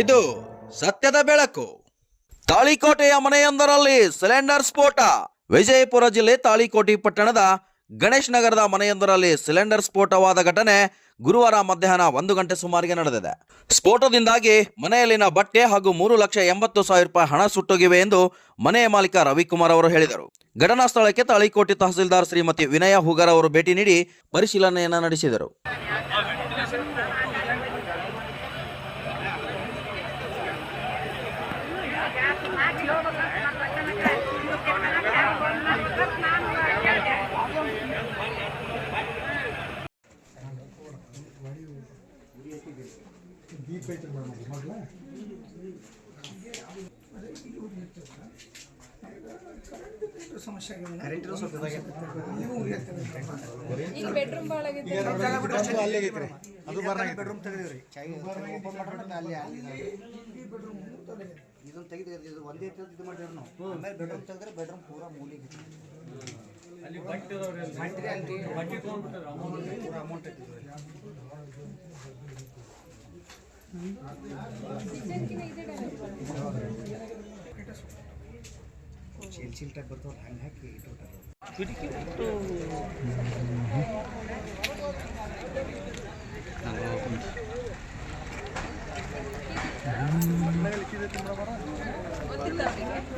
ಇದು ಸತ್ಯದ ಬೆಳಕು. ತಾಳಿಕೋಟೆಯ ಮನೆಯೊಂದರಲ್ಲಿ ಸಿಲಿಂಡರ್ ಸ್ಫೋಟ. ವಿಜಯಪುರ ಜಿಲ್ಲೆ ತಾಳಿಕೋಟೆ ಪಟ್ಟಣದ ಗಣೇಶ್ ನಗರದ ಮನೆಯೊಂದರಲ್ಲಿ ಸಿಲಿಂಡರ್ ಸ್ಫೋಟವಾದ ಘಟನೆ ಗುರುವಾರ ಮಧ್ಯಾಹ್ನ ಒಂದು ಗಂಟೆ ಸುಮಾರಿಗೆ ನಡೆದಿದೆ. ಸ್ಫೋಟದಿಂದಾಗಿ ಮನೆಯಲ್ಲಿನ ಬಟ್ಟೆ ಹಾಗೂ ಮೂರು ಲಕ್ಷ ಎಂಬತ್ತು ಸಾವಿರ ರೂಪಾಯಿ ಹಣ ಸುಟ್ಟೋಗಿವೆ ಎಂದು ಮನೆಯ ಮಾಲೀಕ ರವಿಕುಮಾರ್ ಅವರು ಹೇಳಿದರು. ಘಟನಾ ಸ್ಥಳಕ್ಕೆ ತಾಳಿಕೋಟೆ ತಹಸೀಲ್ದಾರ್ ಶ್ರೀಮತಿ ವಿನಯ ಹುಗರ್ ಅವರು ಭೇಟಿ ನೀಡಿ ಪರಿಶೀಲನೆಯನ್ನು ನಡೆಸಿದರು. ಈಗ ಬೆಡ್ರೂಮ್ ಭಾಳಾಗೈತೆ ಬೆಡ್ರೂಮ್ ತೆಗೆದಿವ್ರಿ ಓಪನ್ ಮಾಡ್ರೆ ಅಲ್ಲಿ ಇದನ್ನ ತೆಗೆದು ಇದು ಒಂದೇ ತೆಗೆದು ಇದು ಮಾಡಿದ್ರು ನಾವು. ಆಮೇಲೆ ಬೆಡ್ರೂಮ್ ತೆಗೆದ್ರೆ ಬೆಡ್ರೂಮ್ ಪೂರಾ ಮೂಲಿಗೆ ಪೂರಾ ಅಮೌಂಟ್ ಚೀಲ್ ಚೀಲ್ ಟೈಪ್ ಬರ್ತಾವಲ್ಲ ಹಂಗೆ ಹಾಕಿ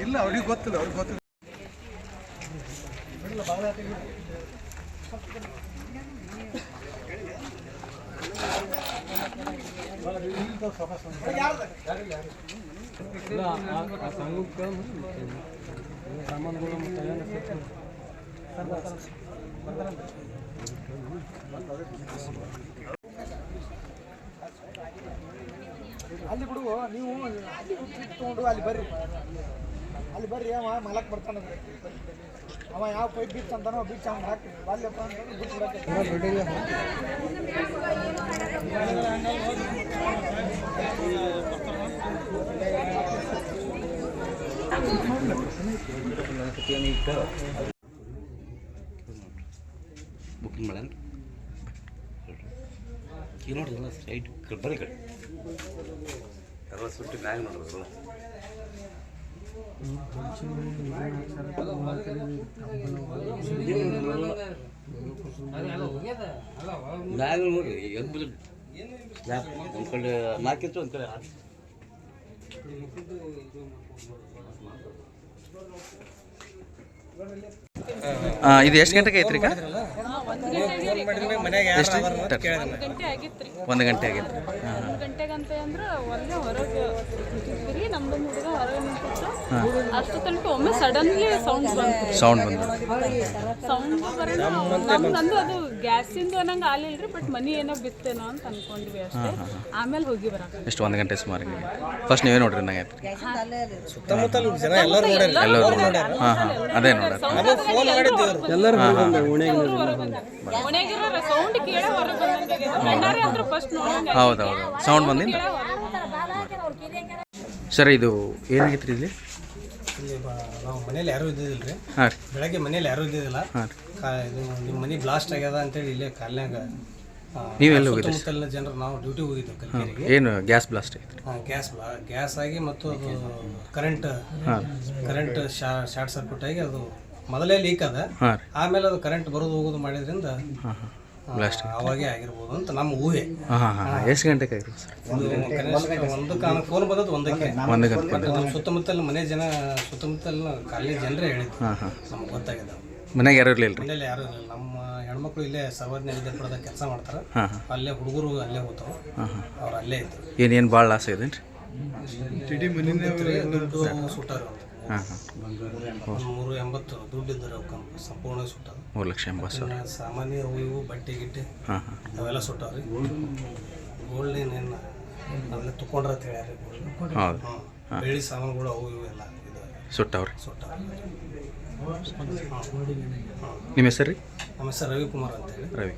ಇಲ್ಲ ಅವ್ರಿಗೆ ಗೊತ್ತಿಲ್ಲ ಅವ್ರಿಗೆ ಗೊತ್ತಿಲ್ಲ. ಅಲ್ಲಿ ಬಿಡು ನೀವು ಅಲ್ಲಿ ಟ್ರಿಪ್ ತೊಗೊಂಡು ಅಲ್ಲಿ ಬರ್ರಿ. ಅಲ್ಲಿ ಬರ್ರಿ ಅವ ಮಲಕ್ ಬರ್ತಾನೆ ಅವ ಯಾವ ಪೈಪ್ ಬಿಚ್ಚ ಅಂತಾನೋ ಬಿಚ್ಚ ಅವ್ನು ಹಾಕಿ ಬಾಲ್ಯಪ್ಪ ಅಂತಂದ್ರೆ ಬಿಟ್ಟು ಬಿಡಕ್ಕೆ ಬುಕಿಂಗ್ ಮಾಡೋಣ. ಈಗ ನೋಡ್ರಿ ಎಲ್ಲ ಸೈಡ್ ಬರೀ ಕಡೆ. ಎಲ್ಲ ಸುಟ್ಟಿ ಮ್ಯಾಗ ನೋಡ್ರಿ ಮ್ಯಾಗ ನೋಡ್ರಿ ಎದ್ದು ಬಿದ್ರಿ ಒಂದು ಕಡೆ ನಾಲ್ಕು ಇಂಚು ಒಂದು ಕಡೆ ಆರು ಇದು ಎಷ್ಟು ಗಂಟೆಗೆ ಐತ್ರಿ ಈಗ? ಎಷ್ಟು? ಒಂದು ಗಂಟೆ ಆಗೈತೆ ಸೌಂಡ್ ಬಂತು. ಸೌಂಡ್ ಬಂದು ಸೌಂಡ್ ಬರೋಣ ನಮ್ದು ಅದು ಗ್ಯಾಸಿಂದು ಅನ್ನಂಗೆ ಆಲಿಲ್ರಿ ಬಟ್ ಮನಿ ಏನೋ ಬಿತ್ತೇನೋ ಅಂತ ಅನ್ಕೊಂಡ್ವಿ ಅಷ್ಟೇ. ಆಮೇಲೆ ಹೋಗಿ ಬರಕ ಎಷ್ಟು ಒಂದು ಗಂಟೆ ಸುಮಾರು ಫಸ್ಟ್ ನೀವೇ ನೋಡ್ರಿ ನಂಗೆ ಐತ್ರಿ ಸುತ್ತಮುತ್ತಲು ಜನ ಎಲ್ಲರೂ ನೋಡ್ಯಾರ. ಎಲ್ಲರೂ ಹಾಂ ಹಾಂ. ಅದೇ ನೋಡ್ರಿ ಎಲ್ಲರೂ ಮನೆಯಾಗಿರೋ ಸೌಂಡ್ ಕೇಳ ಹೊರಗೆ ಬಂದಂಗೆ ಗಂಡಾರೆ ಫಸ್ಟ್ ನೋಡಂಗೆ ಹೌದು ಹೌದು. ಸೌಂಡ್ ಬಂದಿಂದ ಸರ್ ಇದು ಏನಾಗಿತ್ತು ರೀ ಇಲ್ಲಿ? ಇಲ್ಲಿ ಬ- ನಾವು ಮನೇಲಿ ಯಾರೂ ಇದ್ದಿದ್ದಿಲ್ಲ ರೀ. ಹಾಂ ರೀ. ಬೆಳಗ್ಗೆ ಮನೇಲಿ ಯಾರೂ ಇದ್ದಿದ್ದಿಲ್ಲ. ಕಾ ಇದು ನಿಮ್ಮ ಮನೆ ಬ್ಲಾಸ್ಟ್ ಆಗ್ಯದ ಅಂತೇಳಿ ಇಲ್ಲೇ ಕಾಲ್ನ್ಯಾಗ ಆ, ನೀವೆಲ್ಲಿ ಹೋಗಿದ್ರಿ? ಸುತ್ತಮುತ್ತಲಿನ ಜನರು ನಾವು ಡ್ಯೂಟಿ ಹೋಗಿದ್ವಿ ಕಲ್ಕೇರಿಗೆ ಏನು ಗ್ಯಾಸ್ ಬ್ಲಾಸ್ಟ್ ಆಗಿತ್ತು ಗ್ಯಾಸ್ ಗ್ಯಾಸ್ ಆಗಿ ಮತ್ತು ಅದು ಕರೆಂಟ್ ಕರೆಂಟ್ ಶಾರ್ಟ್ ಸರ್ಕ್ಯೂಟ್ ಆಗಿ ಅದು ಮೊದಲೇ ಲೀಕ್ ಅದ. ಹಾಂ ರೀ. ಆಮೇಲೆ ಅದು ಕರೆಂಟ್ ಬರೋದು ಹೋಗೋದು ಮಾಡಿದ್ರಿಂದ ಬ್ಲಾಸ್ಟ್ ಅವಾಗೇ ಆಗಿರ್ಬೋದು ಅಂತ ನಮ್ಮ ಊಹೆ. ಹಾಂ ಹಾಂ ಎಷ್ಟು ಗಂಟೆಗೆ ಆಗಿರಿ ಸರ್? ಒಂದು ಕನಿಷ್ಠ ಒಂದಕ್ಕೆ ನನಗೆ ಫೋನ್ ಬಂದದ್ದು ಒಂದಕ್ಕೆ. ಒಂದು ಗಂಟೆ. ಬಂದ ನಮ್ಮ ಸುತ್ತಮುತ್ತಲ ಮನೆ ಜನ ಸುತ್ತಮುತ್ತಲಿನ ಕಾಲೇಜ್ ಜನರೇ ಹೇಳಿದ್ರು ಹಾಂ ಹಾಂ. ನಮ್ಗೆ ಗೊತ್ತಾಗಿದೆ ಮನೆಗೆ ಯಾರು ಇರಲಿಲ್ಲ ರೀ? ಮನೇಲಿ ಯಾರು ಇರಲಿಲ್ಲ. ನಮ್ಮ ಹೆಣ್ಮಕ್ಳು ಇಲ್ಲೇ ಸರ್ವಜ್ಞ ವಿದ್ಯಾಪೀಠದ ಕೆಲಸ ಮಾಡ್ತಾರೆ. ಹಾಂ ಹಾಂ. ಅಲ್ಲೇ ಹುಡುಗರು ಅಲ್ಲೇ ಹೋಗ್ತಾವೆ ಹಾಂ ಹಾಂ. ಅವ್ರು ಅಲ್ಲೇ ಇದ್ರು. ಏನೇನು ಏನು ಭಾಳ ಲಾಸ್ ಇದೆ ದುಡ್ಡು ಸುಟ್ಟಾರ ಮೂರು ಎಂಬತ್ತು ದುಡ್ಡು ಇದ್ದಾರೆ ಅವಕ್ಕೆ ಸಂಪೂರ್ಣ ಸುಟ್ಟ. ಮೂರು ಲಕ್ಷ ಎಂಬತ್ತು ಸಾವಿರ. ಸಾಮಾನ್ಯ ಅವು ಇವು ಬಟ್ಟೆ ಗಿಟ್ಟೆ ಹಾಂ ಹಾಂ. ಅವೆಲ್ಲ ಸುಟ್ಟವ್ರಿ. ಗೋಲ್ಡ್ ಏನೇನು ಅವೆಲ್ಲ ತಗೊಂಡ್ರ ಅಂತ ಹೇಳ್ಯಾರ ಗೋಲ್ಡ್ ಹೌದು. ಬೆಳ್ಳಿ ಸಾಮಾನುಗಳು ಅವು ಇವು ಎಲ್ಲ ಸುಟ್ಟವ್ರಿ. ಸುಟ್ಟವ್ರಿ. ಸುಟ್ಟಾವ ನಿಮ್ಮ ಹೆಸರು ರೀ? ನಮ್ಮ ಹೆಸರು ರವಿಕುಮಾರ್ ಅಂತ ಹೇಳಿ. ರವಿ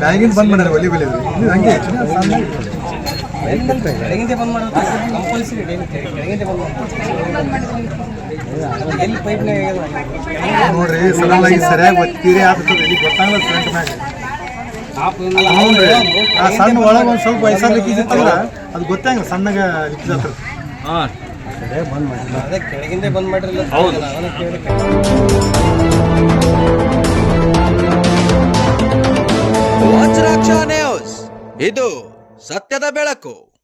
ಬ್ಯಾಗಿನ ಬಂದ್ ಮಾಡ್ಯಾರ ಒಲಿ ಬೆಲೆ ಹಂಗೆ. ಮಾಡೋದು ನೋಡ್ರಿ ಸಡನ್ನಾಗಿ ಸರಿಯಾಗಿ ಒತ್ತೀರಿ ಆಗ್ತದೆ. ಗೊತ್ತಾಗಲ್ಲ ಆ ಸಣ್ಣ ಒಳಗೆ ಒಂದು ಸ್ವಲ್ಪ ವಯಸ್ಸಾಗ ಲಿಕ್ಕಿಸಿತ್ತಂದ್ರೆ ಅದು ಗೊತ್ತಾಗ ಸಣ್ಣಗೆ ಬಂದ್ ಮಾಡಿ ಅದೇ ಬಂದ್ ಮಾಡಿರಲ್ಲ ಹೌದು. ನ್ಯೂಸ್ ಇದು ಸತ್ಯದ ಬೆಳಕು.